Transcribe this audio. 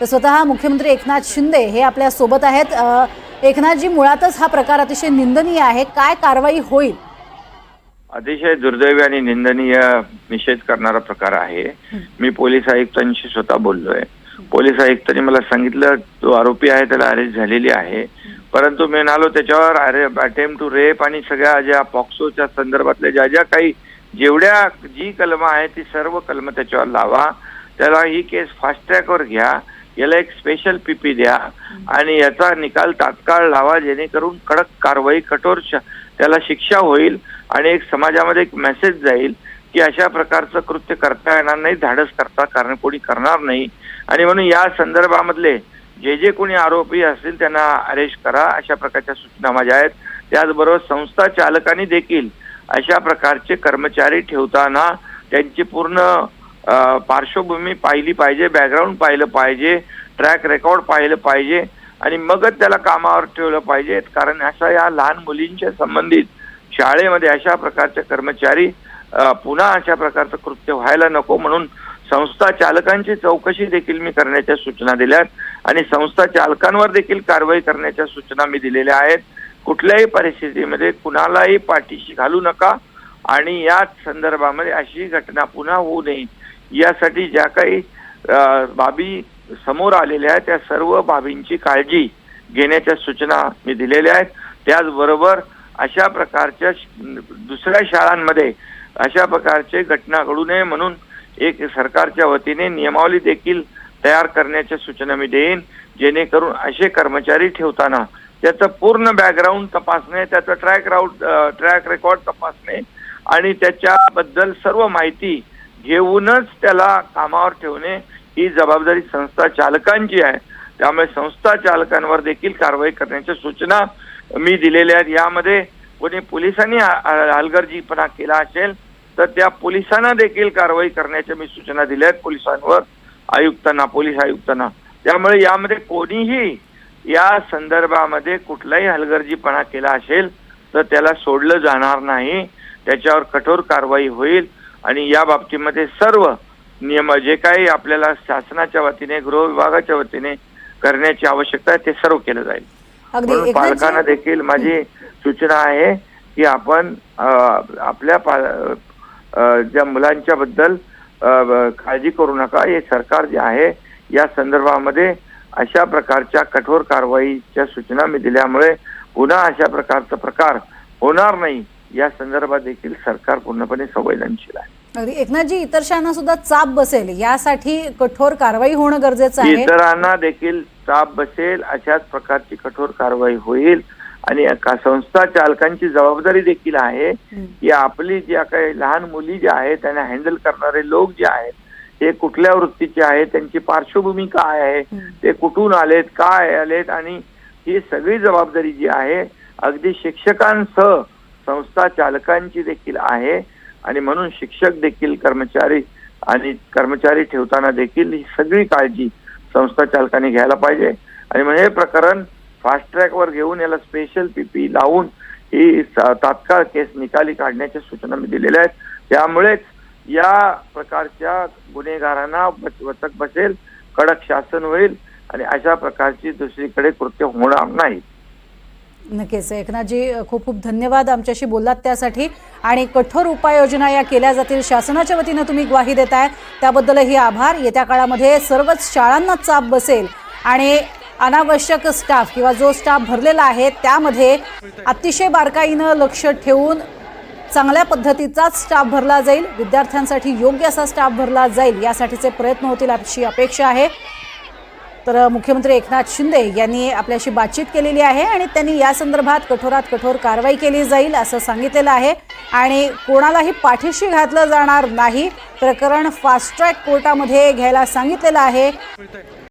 तर स्वतः मुख्यमंत्री एकनाथ शिंदे हे आपल्यासोबत आहेत. एकनाथजी मुळातच हा प्रकार अतिशय निंदनीय आहे. काय कारवाई होईल? अतिशय दुर्दैवी आणि निंदनीय निषेध करणारा प्रकार आहे. मी पोलीस आयुक्तांशी स्वतः बोललोय. पोलीस आयुक्तांनी मला सांगितलं जो आरोपी आहे त्याला अरेस्ट झालेली आहे. परंतु मी म्हणालो त्याच्यावर अरे अटेम्प्ट टू रेप आणि सगळ्या ज्या पॉक्सोच्या संदर्भातल्या ज्या ज्या काही जेवढ्या जी कलमं आहे ती सर्व कलमं त्याच्यावर लावा. त्याला ही केस फास्ट ट्रॅकवर घ्या. याला एक स्पेशल पीपी द्या. आणि याचा निकाल तात्काळ लावा जेणेकरून कडक कारवाई कठोर श- त्याला शिक्षा होईल आणि एक समाजामध्ये एक मेसेज जाईल की अशा प्रकारचं कृत्य करता येणार नाही धाडस करता कारण कोणी करणार नाही. आणि म्हणून या संदर्भामधले जे जे कोणी आरोपी असतील त्यांना अरेस्ट करा अशा प्रकारच्या सूचना माझ्या आहेत त्याचबरोबर संस्था चालकांनी देखील अशा प्रकारचे कर्मचारी ठेवताना त्यांची पूर्ण पार्श्वभूमी पाहिली पाहिजे बॅकग्राऊंड पाहिलं पाहिजे ट्रॅक रेकॉर्ड पाहिलं पाहिजे आणि मगच त्याला कामावर ठेवलं पाहिजे. कारण अशा या लहान मुलींच्या संबंधित शाळेमध्ये अशा प्रकारचे कर्मचारी पुन्हा अशा प्रकारचं कृत्य व्हायला नको म्हणून संस्था चालकांची चौकशी देखील मी करण्याच्या सूचना दिल्यात आणि संस्था चालकांवर देखील कारवाई करण्याच्या सूचना मी दिलेल्या आहेत. कुठल्याही परिस्थितीमध्ये कुणालाही पाठीशी घालू नका आणि याच संदर्भामध्ये अशी घटना पुन्हा होऊ नये. यासाठी ज्या काही बाबी समोर आलेल्या आहेत त्या सर्व बाबींची काळजी घेण्याच्या सूचना मी दिलेल्या आहेत. त्याचबरोबर अशा प्रकारच्या दुसऱ्या शाळांमध्ये अशा प्रकारचे घटना घडू नये म्हणून एक सरकारच्या वतीने नियमावली देखील तयार करण्याच्या सूचना मी देईन. जेणेकरून असे कर्मचारी ठेवताना त्याचं पूर्ण बॅकग्राऊंड तपासणे त्याचं ट्रॅक राऊट ट्रॅक रेकॉर्ड तपासणे आणि त्याच्याबद्दल सर्व माहिती घेऊनच त्याला कामावर ठेवणे ही जबाबदारी संस्था चालकांची आहे. त्यामुळे संस्था चालकांवर देखील कारवाई करण्याच्या सूचना मी दिलेल्या आहेत. यामध्ये कोणी पोलिसांनी हलगर्जीपणा केला असेल तर त्या पोलिसांना देखील कारवाई करण्याच्या मी सूचना दिल्या आहेत पोलिसांवर आयुक्तांना पोलीस आयुक्तांना. त्यामुळे यामध्ये कोणीही या संदर्भामध्ये कुठलाही हलगर्जीपणा केला असेल तर त्याला सोडलं जाणार नाही. त्याच्यावर कठोर कारवाई होईल. आणि या बाबतीमध्ये सर्व नियम जे काही आपल्याला शासनाच्या वतीने गृह विभागाच्या वतीने करण्याची आवश्यकता आहे ते सर्व केलं जाईल. म्हणून पालकांना देखील माझी सूचना आहे की आपण आपल्या ज्या मुलांच्या बद्दल काळजी करू नका. हे सरकार जे आहे या संदर्भामध्ये अशा प्रकारच्या कठोर कारवाईच्या सूचना मी दिल्यामुळे पुन्हा अशा प्रकारचा प्रकार होणार नाही. या संदर्भात देखील सरकार पूर्णपणे संवेदनशील आहे. अगदी. एकनाथजी इतर शाळांना सुद्धा चाप बसेल. यासाठी कठोर कारवाई होणं गरजेचं आहे. इतरांना देखील चाप बसेल. अशाच प्रकारची कठोर कारवाई होईल. आणि संस्था चालकांची जबाबदारी देखील आहे हं. की आपली ज्या काही लहान मुली ज्या आहेत त्यांना हँडल करणारे लोक जे आहेत ते कुठल्या वृत्तीचे आहेत त्यांची पार्श्वभूमी काय आहे हं. ते कुठून आलेत काय आलेत आणि ही सगळी जबाबदारी जी आहे अगदी शिक्षकांसह संस्था चालकांची देखील आहे आणि म्हणून शिक्षक देखील कर्मचारी आणि कर्मचारी ठेवताना देखील ही सगळी काळजी संस्था चालकांनी घ्यायला पाहिजे. आणि मग हे प्रकरण फास्ट ट्रॅकवर घेऊन याला स्पेशल पीपी लावून ही सा- तात्काळ केस निकाली काढण्याच्या सूचना मी दिलेल्या आहेत. त्यामुळेच या प्रकारच्या गुन्हेगारांना बच- वचक बसेल कडक शासन होईल आणि अशा प्रकारची दुसरीकडे कृत्य होणार नाही. नक्कीच. एकनाथजी खूप खूप धन्यवाद आमच्याशी बोललात त्यासाठी. आणि कठोर उपाययोजना या केल्या जातील शासनाच्या वतीनं तुम्ही ग्वाही देताय. त्याबद्दलही आभार. येत्या काळामध्ये सर्वच शाळांना चाप बसेल. आणि अनावश्यक स्टाफ किंवा जो स्टाफ भरलेला आहे त्यामध्ये अतिशय बारकाईनं लक्ष ठेवून चांगल्या पद्धतीचाच स्टाफ भरला जाईल. विद्यार्थ्यांसाठी योग्य असा स्टाफ भरला जाईल यासाठीचे प्रयत्न होतील अशी अपेक्षा आहे. तर मुख्यमंत्री एकनाथ शिंदे यांनी आपल्याशी बातचीत केलेली आहे आणि त्यांनी या संदर्भात कठोरात कठोर कारवाई केली जाईल असं सांगितलेलं आहे. आणि कोणालाही पाठीशी घातलं जाणार नाही. प्रकरण फास्ट ट्रॅक कोर्टामध्ये घ्यायला सांगितलेलं आहे.